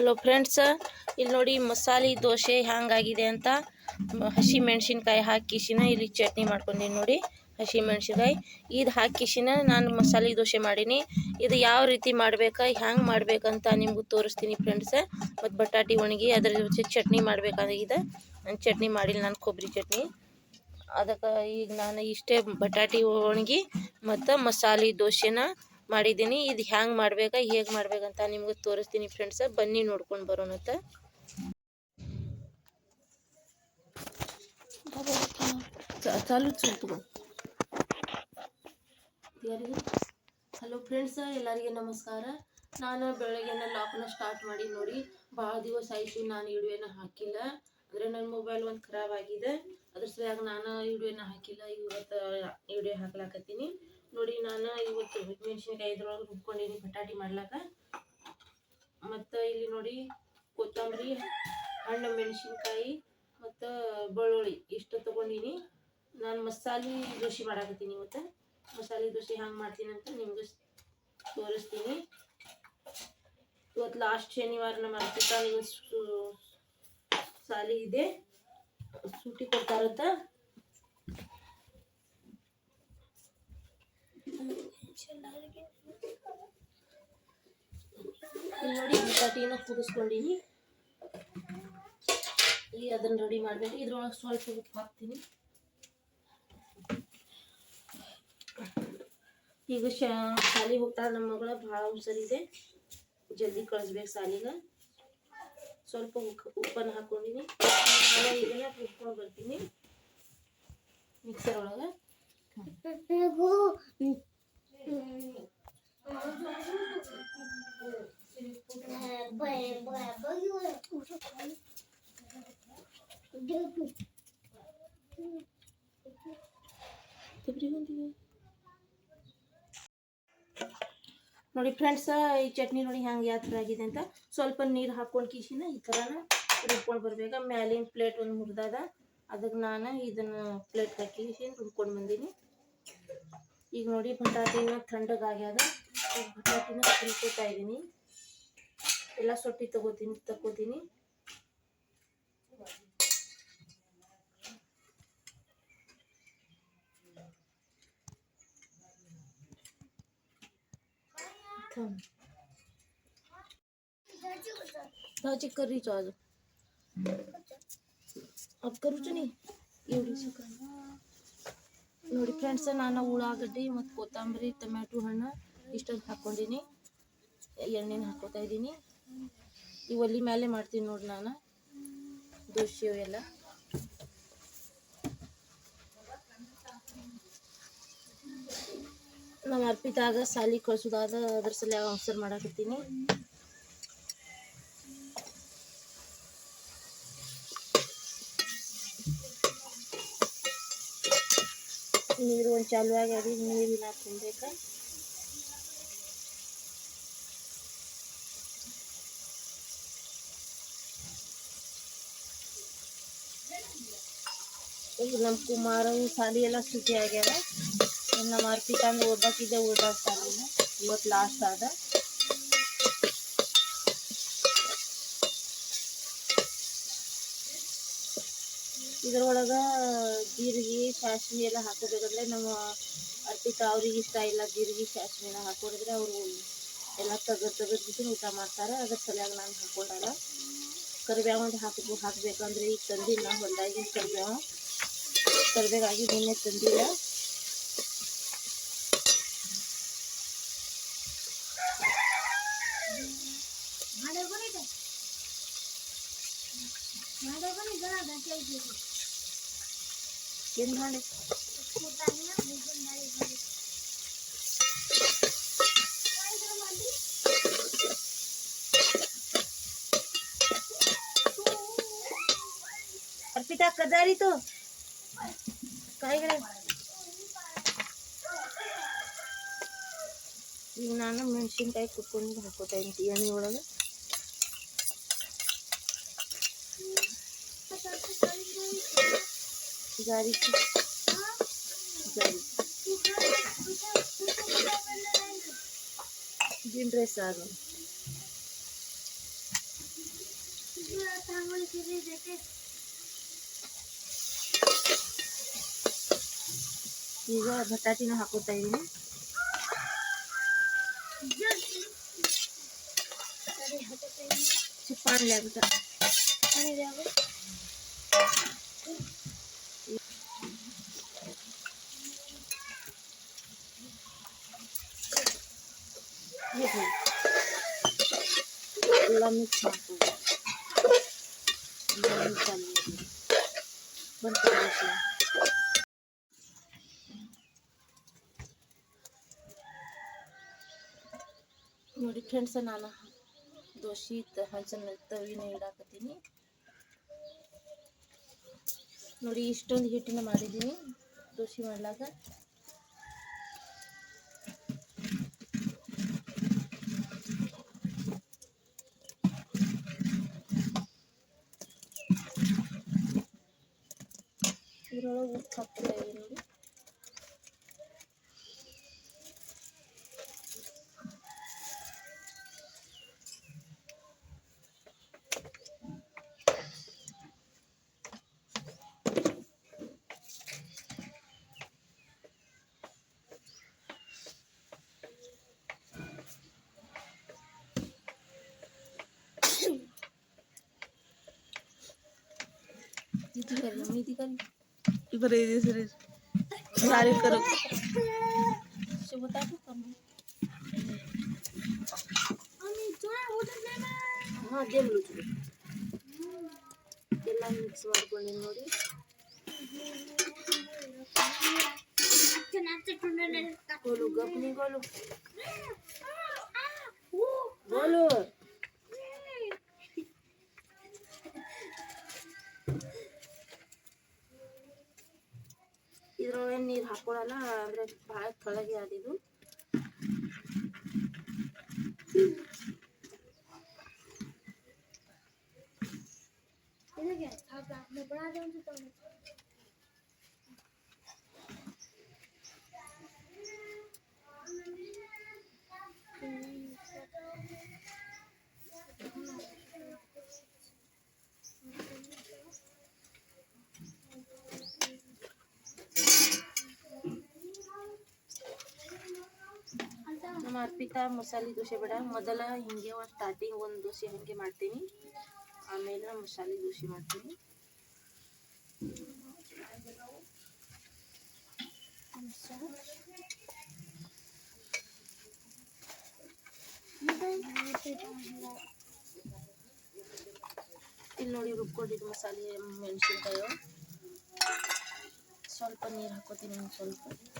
Hello friends ಇಲ್ಲಿ ನೋಡಿ ಮಸಾಲೆ ದೋಸೆ ಹ್ಯಾಂಗಾಗಿದೆ ಅಂತ ಹಸಿ ಮೆಣಸಿನ್ಕಾಯಿ ಹಾಕಿಸಿನ ಇಲ್ಲಿ ಚಟ್ನಿ ಮಾಡ್ಕೊಂಡಿನಿ ನೋಡಿ ಹಸಿ ಮೆಣಸಿನ್ಕಾಯಿ ಇದು ಹಾಕಿಸಿನ ನಾನು ಮಸಾಲೆ ದೋಸೆ ಮಾಡೀನಿ ಇದು ಯಾವ ರೀತಿ ಮಾಡ್ಬೇಕಾ ಹ್ಯಾಂಗೆ ಮಾಡ್ಬೇಕಂತ ನಿಮಗೂ ತೋರಿಸ್ತೀನಿ ಫ್ರೆಂಡ್ಸ್ ಮತ್ತು ಬಟಾಟಿ ಒಣಗಿ ಅದ್ರ ಜೊತೆ ಚಟ್ನಿ ಮಾಡ್ಬೇಕಾಗಿದೆ ನಾನು ಚಟ್ನಿ ಮಾಡಿಲ್ಲ ನಾನು ಕೊಬ್ಬರಿ ಚಟ್ನಿ ಅದಕ್ಕೆ ಈಗ ನಾನು ಇಷ್ಟೇ ಬಟಾಟಿ ಒಣಗಿ ಮತ್ತು ಮಸಾಲೆ ದೋಸೆನ ಮಾಡಿದ್ದೀನಿ ಇದು ಹ್ಯಾಂಗೆ ಮಾಡಬೇಕಾ ಹೇಗೆ ಮಾಡ್ಬೇಕಂತ ನಿಮ್ಗೆ ತೋರಿಸ್ತೀನಿ ಫ್ರೆಂಡ್ಸ ಬನ್ನಿ ನೋಡ್ಕೊಂಡು ಬರೋಣಂತ ಹಲೋ ಫ್ರೆಂಡ್ಸ್ ಎಲ್ಲರಿಗೆ ನಮಸ್ಕಾರ ನಾನು ಬೆಳಗ್ಗೆನ ಲಾಕ್ನ ಸ್ಟಾರ್ಟ್ ಮಾಡಿ ನೋಡಿ ಭಾಳ ದಿವಸ ಆಯಿತು ನಾನು ಇಡುವೆನ ಹಾಕಿಲ್ಲ ಅಂದರೆ ನನ್ನ ಮೊಬೈಲ್ ಒಂದು ಖರಾಬ್ ಆಗಿದೆ ಅದ್ರ ಸಲುವಾಗಿ ನಾನು ಇಡುವೆನ ಹಾಕಿಲ್ಲ ಇವತ್ತು ವಿಡಿಯೋ ಹಾಕ್ಲಾಕತ್ತೀನಿ ನೋಡಿ ನಾನು ಇವತ್ತು ಮೆಣಸಿನ್ಕಾಯಿ ಇದ್ರೊಳಗೆ ರುಬ್ಕೊಂಡಿನಿ ಬಟಾಟಿ ಮಾಡ್ಲಾಕ ಮತ್ತು ಇಲ್ಲಿ ನೋಡಿ ಕೊತ್ತಂಬರಿ ಹಣ್ಣು ಮೆಣಸಿನ್ಕಾಯಿ ಮತ್ತು ಬೆಳ್ಳುಳ್ಳಿ ಇಷ್ಟು ತೊಗೊಂಡೀನಿ ನಾನು ಮಸಾಲೆ ದೋಸೆ ಮಾಡಾಕತ್ತೀನಿ ಇವತ್ತು ಮಸಾಲೆ ದೋಸೆ ಹ್ಯಾಂಗೆ ಮಾಡ್ತೀನಿ ಅಂತ ನಿಮ್ಗೆ ತೋರಿಸ್ತೀನಿ ಇವತ್ತು ಲಾಸ್ಟ್ ಶನಿವಾರ ನಮ್ಮ ಮಾಡ್ತಿದ್ದ ಸಾಲಿ ಇದೆ ಸೂಟಿ ಕೊಡ್ತಾರಂತ ಇನ್ನ ಒಂದು ರೆಡಿ ಮಾಡ್ಕೊಳ್ಳೋಣ ಇಲ್ಲಿ ಮೊದಲು ಟೀನೂ ಪುದುಸ್ಕೊಂಡಿನಿ ಇಲ್ಲಿ ಅದನ್ನ ರೆಡಿ ಮಾಡ್ಬೇಡಿ ಇದರೊಳಗೆ ಸ್ವಲ್ಪ ಉಪ್ಪು ಹಾಕ್ತೀನಿ ಈಗ ಸಾಲಿ ಹೋಗ たら ನಮ್ಮ ಮಗಳ ಬಹಳ ಆಸರಿದೆ जल्दी ಕಳಸಬೇಕು ಸಾಲಿಗ ಸ್ವಲ್ಪ ಉಪ್ಪು ಉಪ್ಪನ್ನ ಹಾಕೊಂಡಿನಿ ನಾನು ಇದನ್ನ ತುಳ್ಕೊಂಡಿರ್ತೀನಿ ಮಿಕ್ಸರ್ ಒಳಗ ನೋಡಿ ಫ್ರೆಂಡ್ಸ್ ಈ ಚಟ್ನಿ ನೋಡಿ ಹಂಗ ಯಾತ್ರ ಆಗಿದೆ ಅಂತ ಸ್ವಲ್ಪ ನೀರು ಹಾಕೊಂಡು ಕೀಸಿನ ಈ ತರಾನೇ ರೂಪೊಳ ಬರಬೇಕಾ ಮ್ಯಾಲಿನ್ ಪ್ಲೇಟ್ ಒಂದು ಮುರ್ದಾದ ಅದಕ್ಕೆ ನಾನು ಇದನ್ನ ಪ್ಲೇಟ್ ಹಾಕಿ ಕೀಸಿನ ರುಡ್ಕೊಂಡು ಬಂದಿನಿ ಈಗ ನೋಡಿ ಭಟಾಟಿನಾ ತಣ್ಣಗಾಗಿದಾ ಭಟಾಟಿನಾ ಕ್ರೀಕತಾ ಇದಿನಿ ಎಲ್ಲಾ ಸೊಟ್ಟಿ ತಗೋತೀನಿ ತಕ್ಕೋತೀನಿ ತಮ್ ತಾಚಿ ಕರಿಚಾಜ ಅಪ್ ಕರುಚನಿ ಯುವರಿಸಕ ನೋಡಿ ಫ್ರೆಂಡ್ಸ್ ನಾನು ಉಳ್ಳಾಗಡ್ಡಿ ಮತ್ತು ಕೊತ್ತಂಬರಿ ಟೊಮ್ಯಾಟೊ ಹಣ್ಣು ಇಷ್ಟೊಂದು ಹಾಕ್ಕೊಂಡಿನಿ ಎಣ್ಣೆನ ಹಾಕ್ಕೊತಾ ಇದ್ದೀನಿ ಈ ಒಲಿ ಮೇಲೆ ಮಾಡ್ತೀನಿ ನೋಡಿ ನಾನು ದೋಸೆ ಎಲ್ಲ ನಾನು ಅರ್ಪಿತಾಗ ಸಾಲಿ ಕಳ್ಸೋದಾದ ಅದ್ರ ಸಲ ಅವಸರ ಮಾಡಾಕತ್ತೀನಿ ನೀರು ಒಂದು ಚಾಲು ಆಗಿ ನೀರಿನ ತುಂಬಬೇಕು ನಮ್ಮ ಕುಮಾರ ಸಾಲಿ ಎಲ್ಲ ಸುಟಿ ಆಗ್ಯಾರ ನಮ್ಮ ಲಾಸ್ಟ್ ಆದ ಇದ್ರೊಳಗೆ ಜೀರಿಗೆ ಸಾಸ್ವೆ ಎಲ್ಲ ಹಾಕೋಬೇಕಂದ್ರೆ ನಮ್ಮ ಅರ್ಪಿತ ಅವ್ರಿಗೆ ಇಷ್ಟ ಇಲ್ಲ ಜೀರಿಗೆ ಸಾಸ್ವೆನ ಹಾಕೊಂಡಿದ್ರೆ ಅವರು ಎಲ್ಲ ತಗದು ತಗದು ಬಿಸಿ ಊಟ ಮಾಡ್ತಾರೆ ಅದ್ರ ಸಲುವಾಗಿ ನಾನು ಹಾಕ್ಕೊಂಡಲ್ಲ ಕರಿಬೇವು ಒಂದು ಹಾಕಬೇಕು ಹಾಕಬೇಕಂದ್ರೆ ಈಗ ತಂದಿಲ್ಲ ಹೊಲದಾಗಿ ಕರಿಬೇವು ಕರಿಬೇವಾಗಿ ನಿನ್ನೆ ತಂದಿಲ್ಲ अर्पिता कदारी तो काय करे युनाना म्हणशील काय कुठून भाकवता टाइम ती आणि ಗಾರಿ ಕಿ ಹಾ ಜಿನ್ ಡ್ರೆಸ್ ಆಗೋ ನಾನು ತಂಬುಗೆಗೆ ದೇಕೆ ಈಗ ಭತ್ತಾತಿನ ಹಾಕೋತಾ ಇದೀನಿ ಅರೆ ಹಟಸೇನೆ ಚಪ್ಪಾಳೆ ಆಗುತ್ತೆ ಅನಿವೆ ಈಗ ನೋಡಿ फ्रेंड्स ನಾನು ದೋಸೆ ತಹ ಜನ ತವಿನ ಇಡಕತ್ತಿನಿ ನೋಡಿ ಇಷ್ಟೊಂದು ಹೀಟಿ ಮಾಡಿದೆನಿ ದೋಸೆ ಮಾಡಲಗ కూడా కప్పలేదు Dígalo, dígalo. उधर इधर सारे करो हाँ गेम लूचु ಎಲ್ಲ ಮಿಕ್ಸ್ ಮಾಡ್ಕೊಂಡು ನೋಡಿ ಗೋಲು ಗಪ್ನಿ ಗೋಲು ಗೋಲು ಏನು ನೀರು ಹಾಕ್ಕೊಳಲ್ಲ ಅಂದರೆ ಭಾಳ ಕೆಳಗೆ ಆದಿದು ಹಾಕಿ अर्पिता मसाले दोशे बेड मोदल हिंगे स्टार्टिंग दोशे हे माती आमेल मसाली दोशे माती मसाले मेणिनका स्वल्प नहीं हाकोती स्वल्प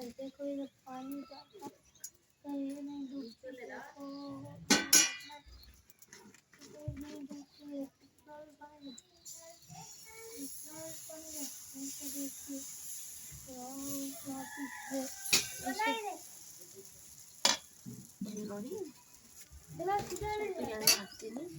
करते कोई पानी जाता कहीं नहीं डूबती Biraz gidelim. Çok güzel yaptınız.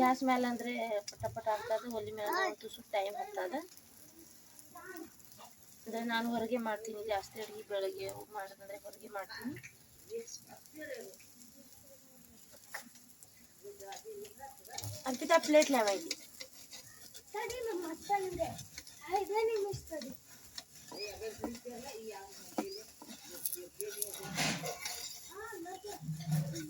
Gas ಮೇಲೆ ಅಂದರೆ ಪಟ ಪಟ ಆಗ್ತದೆ ಒಲೆ ಮೇಲೆ ಅಂತೂ ಸ್ವಲ್ಪ ಟೈಮ್ ಹೋಗ್ತದೆ ಅಂದರೆ ನಾನು ಹೊರಗೆ ಮಾಡ್ತೀನಿ ಜಾಸ್ತಿ ಅಡುಗೆ ಬೆಳಗ್ಗೆ ಮಾಡೋದಂದರೆ ಹೊರಗೆ ಮಾಡ್ತೀನಿ ಅರ್ಪಿತಾ ಪ್ಲೇಟ್ ಲೇವಾಗಿ Thank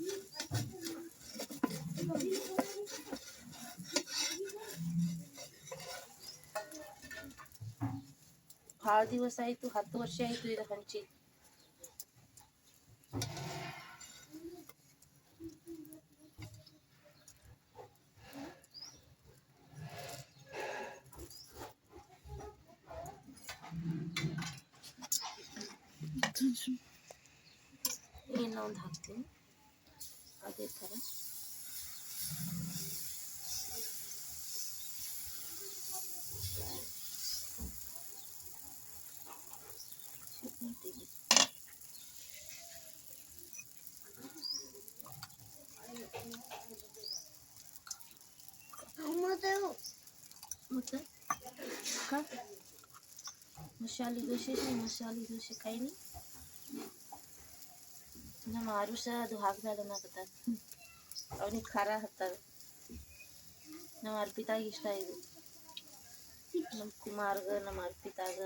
you. हा दिवस आहे तू हात वर्ष आहे तुझ्या खांची এই নাম থাকতে আগের তারা મસાલી દોશે છે મસાલી દોશે કંઈ નહીં અને મારું છે બધું હાક દાદા કરતા ಅವನಿಗೆ ಖಾರ ಹತ್ತದ ನಮ್ಮ ಅರ್ಪಿತಾಗ ಇಷ್ಟ ಇದು ನಮ್ಮ ಕುಮಾರ್ಗ ನಮ್ಮ ಅರ್ಪಿತಾಗ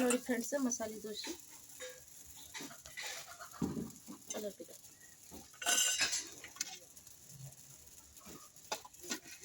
ನೋಡಿ ಫ್ರೆಂಡ್ಸ್ ಮಸಾಲೆ ದೋಸೆ ಕಲರ್ಪಿದೆ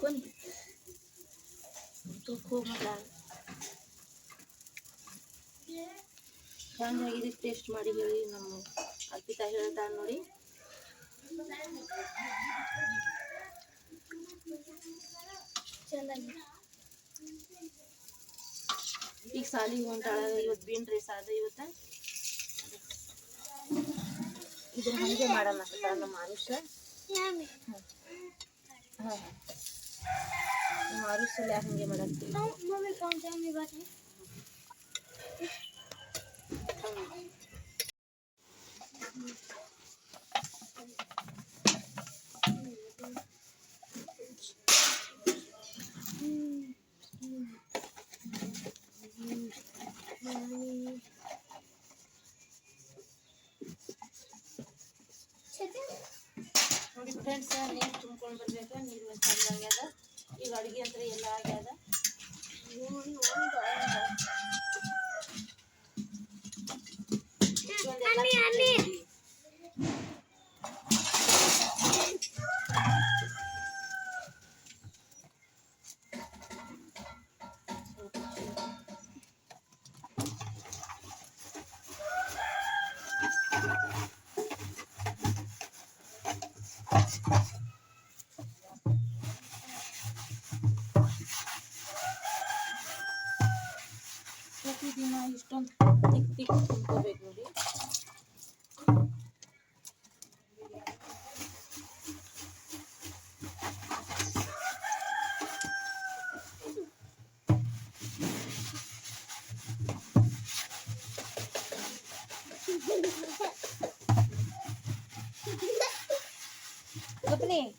ಕೊಂದು ಟೇಸ್ಟ್ ಮಾಡಿ ಹೇಳಿ ನಮ್ಮ ಅರ್ಪಿತಾ ಹೇಳ್ತಾರೆ ನೋಡಿ ಚೆನ್ನಾಗಿದೆ ಈಗ ಸಾಲಿಗೆ ಹೊಂಟಾಳ ಇವತ್ತು ಬೀನ್ರಿ ಸಾದ ಇವತ್ತು ಇದನ್ನ ಹಂಗೆ ಮಾಡೋಣ ನಮ್ಮ ಆರುಷ ಹಾಂ ನಮ್ಮ ಆರುಷಲ್ಲಿ ಹಂಗೆ ಮಾಡತ್ತೀವಿ Mm. ನೀರು ತುಂಬ್ಕೊಂಡು ಬರ್ಬೇಕು ನೀರು ಚಂದ ಆಗ್ಯದ ಈಗ ಅಡುಗೆ ಅಂತ ಎಲ್ಲ ಆಗ್ಯದ Gusto ni.